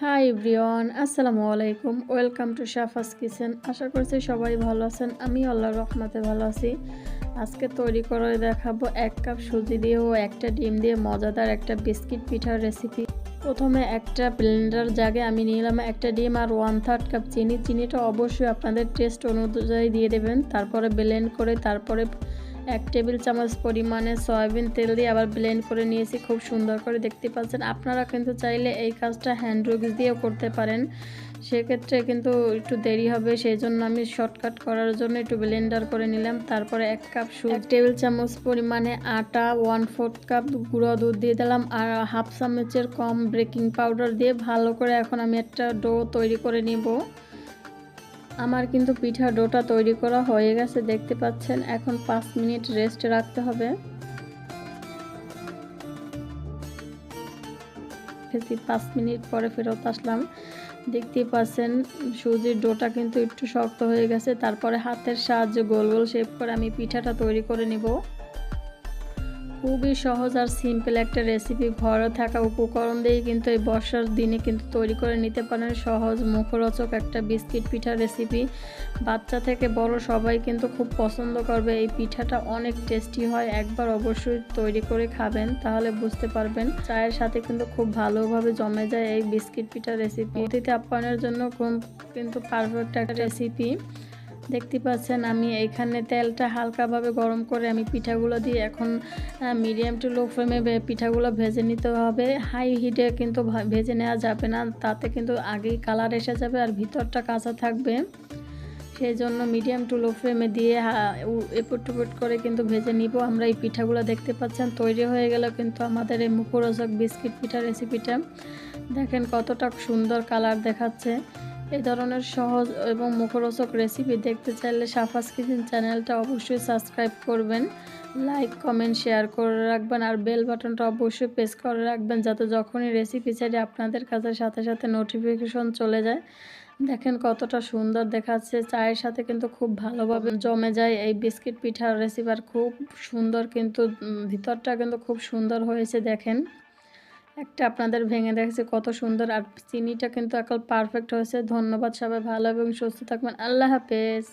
High everyone, আসসালামু আলাইকুম। Welcome to Shafa's kitchen. আশা করছি সবাই ভালো আছেন। আমি আল্লাহর রহমতে ভালো আছি। আজকে তৈরি করে দেখাবো এক কাপ সুজি দিয়ে ও একটা ডিম দিয়ে মজাদার একটা বিস্কিট পিঠার রেসিপি প্রথমে একটা ব্লেন্ডার জাগে আমি নিলাম একটা ডিম আর ওয়ান থার্ড কাপ চিনি। চিনিটা অবশ্যই আপনাদের টেস্ট অনুযায়ী দিয়ে দেবেন। তারপরে ব্লেন্ড করে তারপরে এক টেবিল চামচ পরিমাণে সয়াবিন তেল দিয়ে আবার ব্লেন্ড করে নিয়েছি, খুব সুন্দর করে দেখতে পাচ্ছেন। আপনারা কিন্তু চাইলে এই কাজটা হ্যান্ড রুগিস দিয়েও করতে পারেন। সেক্ষেত্রে কিন্তু একটু দেরি হবে সেই জন্য আমি শর্টকাট করার জন্য একটু ব্লেন্ডার করে নিলাম। তারপরে এক কাপ সু টেবিল চামচ পরিমাণে আটা ওয়ান ফোর্থ কাপ গুঁড়ো দুধ দিয়ে দিলাম আর হাফ চামচের কম বেকিং পাউডার দিয়ে ভালো করে এখন আমি একটা ডো তৈরি করে নিব। আমার কিন্তু পিঠা ডোটা তৈরি করা হয়ে গেছে, দেখতে পাচ্ছেন। এখন পাঁচ মিনিট রেস্ট রাখতে হবে। পাঁচ মিনিট পরে ফেরত আসলাম। দেখতে পাচ্ছেন, সুজির ডোটা কিন্তু একটু শক্ত হয়ে গেছে। তারপরে হাতের সাহায্যে গোল গোল শেপ করে আমি পিঠাটা তৈরি করে নিব। খুবই সহজ আর সিম্পল একটা রেসিপি ঘরে থাকা উপকরণ দিয়েই কিন্তু এই বর্ষার দিনে কিন্তু তৈরি করে নিতে পারেন সহজ মুখরোচক একটা বিস্কিট পিঠা রেসিপি বাচ্চা থেকে বড় সবাই কিন্তু খুব পছন্দ করবে। এই পিঠাটা অনেক টেস্টি হয়, একবার অবশ্যই তৈরি করে খাবেন তাহলে বুঝতে পারবেন। চায়ের সাথে কিন্তু খুব ভালোভাবে জমে যায় এই বিস্কিট পিঠা রেসিপি অতিথি আপ্যায়নের জন্য কিন্তু পারফেক্ট একটা রেসিপি দেখতে পাচ্ছেন, আমি এখানে তেলটা হালকাভাবে গরম করে আমি পিঠাগুলো দিয়ে এখন মিডিয়াম টু লো ফ্লেমে পিঠাগুলো ভেজে নিতে হবে। হাই হিটে কিন্তু ভেজে নেওয়া যাবে না, তাতে কিন্তু আগেই কালার এসে যাবে আর ভিতরটা কাঁচা থাকবে। সেই জন্য মিডিয়াম টু লো ফ্লেমে দিয়ে এপুট টুপুট করে কিন্তু ভেজে নিব। আমরা এই পিঠাগুলো দেখতে পাচ্ছেন, তৈরি হয়ে গেল কিন্তু আমাদের এই মুখরোচক বিস্কিট পিঠা রেসিপিটা দেখেন কতটা সুন্দর কালার দেখাচ্ছে। এই ধরনের সহজ এবং মুখরোচক রেসিপি দেখতে চাইলে সাফাস কিচেন চ্যানেলটা অবশ্যই সাবস্ক্রাইব করবেন লাইক কমেন্ট শেয়ার করে রাখবেন আর বেল বাটনটা অবশ্যই প্রেস করে রাখবেন যাতে যখনই রেসিপি চাইলে আপনাদের কাছে সাথে সাথে নোটিফিকেশন চলে যায়। দেখেন কতটা সুন্দর দেখাচ্ছে, চায়ের সাথে কিন্তু খুব ভালোভাবে জমে যায়, এই বিস্কিট পিঠার রেসিপি খুব সুন্দর কিন্তু ভিতরটা কিন্তু খুব সুন্দর হয়েছে, দেখেন। একটা আপনাদের ভেঙে দেখেছে কত সুন্দর। আর চিনিটা কিন্তু এখন পারফেক্ট হয়েছে। ধন্যবাদ সবাই, ভালো এবং সুস্থ থাকবেন। আল্লাহ হাফেজ।